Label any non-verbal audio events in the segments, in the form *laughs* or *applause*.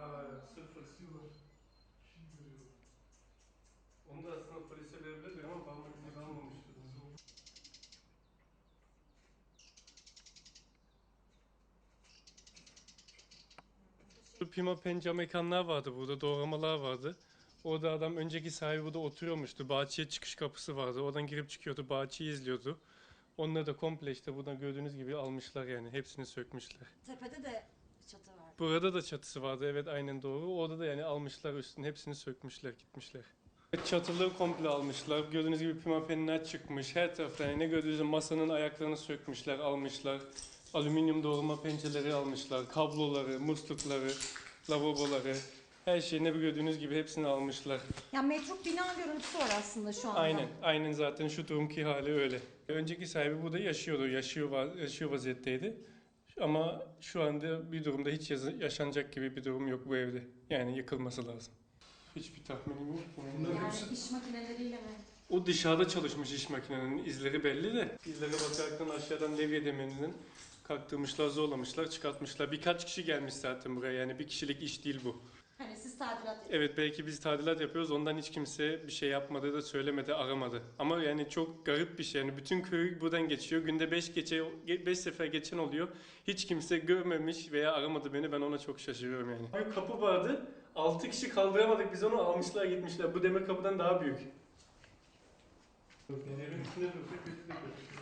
Ha, sıfır silver. Onu da aslında polise verebilirdik ama parmak izi kalmamıştı. Pima penca mekanlar vardı burada, doğramalar vardı. Orada adam önceki sahibi burada oturuyormuştu. Bahçeye çıkış kapısı vardı. Oradan girip çıkıyordu, bahçeyi izliyordu. Onları da komple işte buradan gördüğünüz gibi almışlar yani. Hepsini sökmüşler. Tepede de. Burada da çatısı vardı evet aynen doğru. Orada da yani almışlar üstünü hepsini sökmüşler gitmişler. Çatılığı komple almışlar. Gördüğünüz gibi pimapenler çıkmış. Her taraftan yani ne gördüğünüz masanın ayaklarını sökmüşler, almışlar. Alüminyum doğrama pencereleri almışlar. Kabloları, muslukları, lavaboları. Her şeyi ne gördüğünüz gibi hepsini almışlar. Ya metruk bina görüntüsü var aslında şu anda. Aynen, aynen zaten şu durumki hali öyle. Önceki sahibi burada yaşıyordu, yaşıyor, yaşıyor vaziyetteydi. Ama şu anda bir durumda hiç yaşanacak gibi bir durum yok bu evde. Yani yıkılması lazım. Hiçbir tahminim yok. Yani iş makineleriyle mi? O dışarıda çalışmış iş makinenin izleri belli de. İzlerine bakaraktan aşağıdan levye demeninden kalktırmışlar, zorlamışlar, çıkartmışlar. Birkaç kişi gelmiş zaten buraya yani bir kişilik iş değil bu. Tadilat yapın. Evet belki biz tadilat yapıyoruz ondan hiç kimse bir şey yapmadı da söylemedi aramadı. Ama yani çok garip bir şey yani bütün köy buradan geçiyor. Günde 5 gece 5 sefer geçen oluyor. Hiç kimse görmemiş veya aramadı beni ben ona çok şaşırıyorum yani. Bir kapı vardı 6 kişi kaldıramadık biz onu almışlar gitmişler. Bu demir kapıdan daha büyük. Yani evin üstünde dursa kötü de kötü.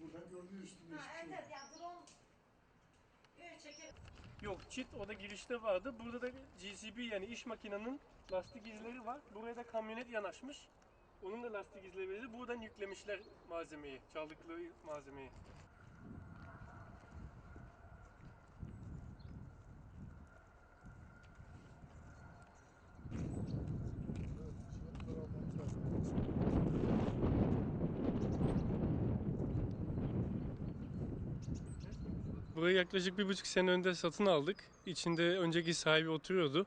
Buradan gördüğü üstünde Ha, hiçbir şey evet yok. evet ya drone Böyle çeker. Yok çit o da girişte vardı. Burada da GCB yani iş makinenin lastik izleri var. Buraya da kamyonet yanaşmış. Onun da lastik izleri belli. Buradan yüklemişler malzemeyi, çaldıkları malzemeyi. Burayı yaklaşık bir buçuk sene önce satın aldık. İçinde önceki sahibi oturuyordu.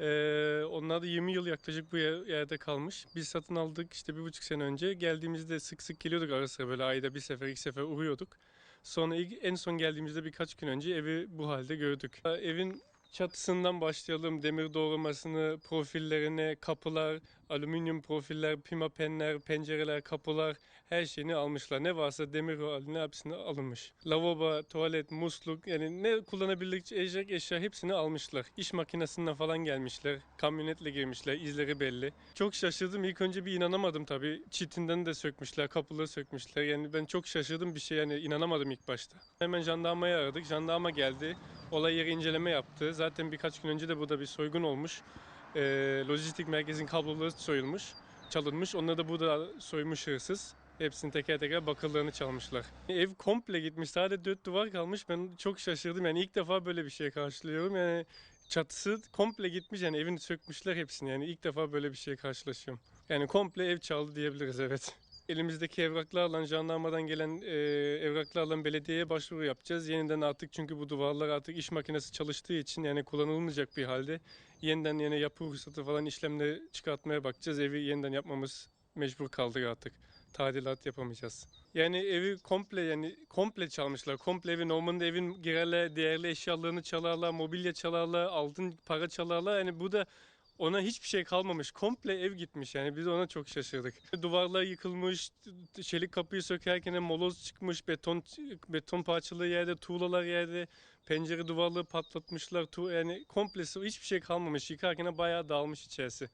Ee, onlar da 20 yıl yaklaşık bu yer- yerde kalmış. Biz satın aldık işte bir buçuk sene önce. Geldiğimizde sık sık geliyorduk ara sıra böyle ayda bir sefer iki sefer uğruyorduk. Sonra ilk, en son geldiğimizde birkaç gün önce evi bu halde gördük. Ee, Evin çatısından başlayalım. Demir doğramasını, profillerine, kapılar, alüminyum profiller, pimapenler, pencereler, kapılar her şeyini almışlar. Ne varsa demir haline hepsini alınmış. Lavabo, tuvalet, musluk yani ne kullanabilecek eşya hepsini almışlar. İş makinesinden falan gelmişler. Kamyonetle girmişler. izleri belli. Çok şaşırdım. İlk önce bir inanamadım tabii. Çitinden de sökmüşler. Kapıları sökmüşler. Yani ben çok şaşırdım bir şey yani inanamadım ilk başta. Hemen jandarmayı aradık. Jandarma geldi. Olay yeri inceleme yaptı. Zaten birkaç gün önce de burada bir soygun olmuş. Ee, lojistik merkezin kabloları soyulmuş, çalınmış. Onları da burada soymuş hırsız. Hepsini teker teker bakırlarını çalmışlar. Ev komple gitmiş. Sadece dört duvar kalmış. Ben çok şaşırdım. Yani ilk defa böyle bir şey karşılıyorum. Yani çatısı komple gitmiş. Yani evini sökmüşler hepsini. Yani ilk defa böyle bir şey karşılaşıyorum. Yani komple ev çaldı diyebiliriz evet. Elimizdeki evraklarla jandarmadan gelen e, evraklarla belediyeye başvuru yapacağız. Yeniden artık çünkü bu duvarlar artık iş makinesi çalıştığı için yani kullanılmayacak bir halde yeniden yine yapı ruhsatı falan işlemleri çıkartmaya bakacağız. Evi yeniden yapmamız mecbur kaldık artık. Tadilat yapamayacağız. Yani evi komple yani komple çalmışlar. Komple evi normalde evin girerler, değerli eşyalarını çalarlar, mobilya çalarlar, altın para çalarlar. Yani bu da ona hiçbir şey kalmamış. Komple ev gitmiş yani biz ona çok şaşırdık. *laughs* Duvarlar yıkılmış, çelik kapıyı sökerken moloz çıkmış, beton beton parçaları yerde, tuğlalar yerde, pencere duvarları patlatmışlar. Tu yani komplesi hiçbir şey kalmamış. Yıkarken bayağı dağılmış içerisi.